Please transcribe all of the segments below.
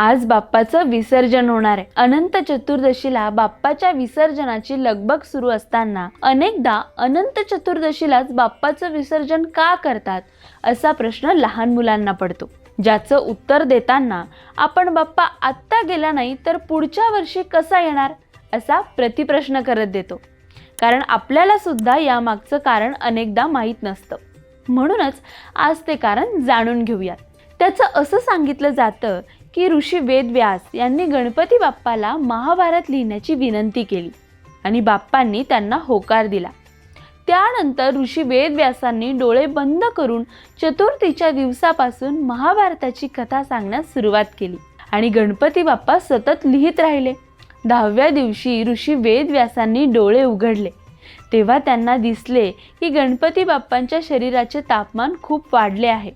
आज बाप्पाचं विसर्जन होणार आहे. अनंत चतुर्दशीला बाप्पाच्या विसर्जनाची लगबग सुरू असताना अनेकदा अनंत चतुर्दशीलाच बाप्पाचं विसर्जन का करतात असा प्रश्न लहान मुलांना पडतो. ज्याचं उत्तर देताना आपण बाप्पा आत्ता गेला नाही तर पुढच्या वर्षी कसा येणार असा प्रतिप्रश्न करत देतो. कारण आपल्याला सुद्धा यामागचं कारण अनेकदा माहीत नसतं. म्हणूनच आज ते कारण जाणून घेऊयात. त्याचं असं सांगितलं जातं की ऋषी वेदव्यास यांनी गणपती बाप्पाला महाभारत लिहिण्याची विनंती केली आणि बाप्पांनी त्यांना होकार दिला. त्यानंतर ऋषी वेदव्यासांनी डोळे बंद करून चतुर्थीच्या दिवसापासून महाभारताची कथा सांगण्यास सुरुवात केली आणि गणपती बाप्पा सतत लिहित राहिले. दहाव्या दिवशी ऋषी वेदव्यासांनी डोळे उघडले. तेव्हा त्यांना दिसले की गणपती बाप्पांच्या शरीराचे तापमान खूप वाढले आहे.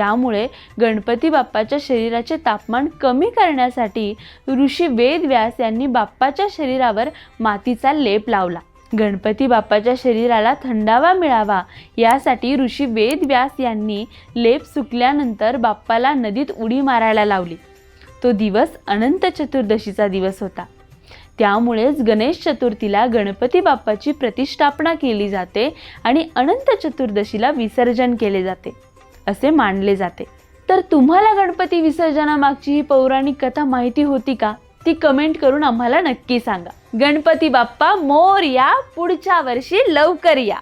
त्यामुळे गणपती बाप्पाच्या शरीराचे तापमान कमी करण्यासाठी ऋषी वेदव्यास यांनी बाप्पाच्या शरीरावर मातीचा लेप लावला. गणपती बाप्पाच्या शरीराला थंडावा मिळावा यासाठी ऋषी वेदव्यास यांनी लेप सुकल्यानंतर बाप्पाला नदीत उडी मारायला लावली. तो दिवस अनंत चतुर्दशीचा दिवस होता. त्यामुळेच गणेश चतुर्थीला गणपती बाप्पाची प्रतिष्ठापना केली जाते आणि अनंत चतुर्दशीला विसर्जन केले जाते. असे मानले जाते. तर तुम्हाला गणपती विसर्जनामागची ही पौराणिक कथा माहिती होती का? ती कमेंट करून आम्हाला नक्की सांगा. गणपती बाप्पा मोर या पुढच्या वर्षी लवकर या.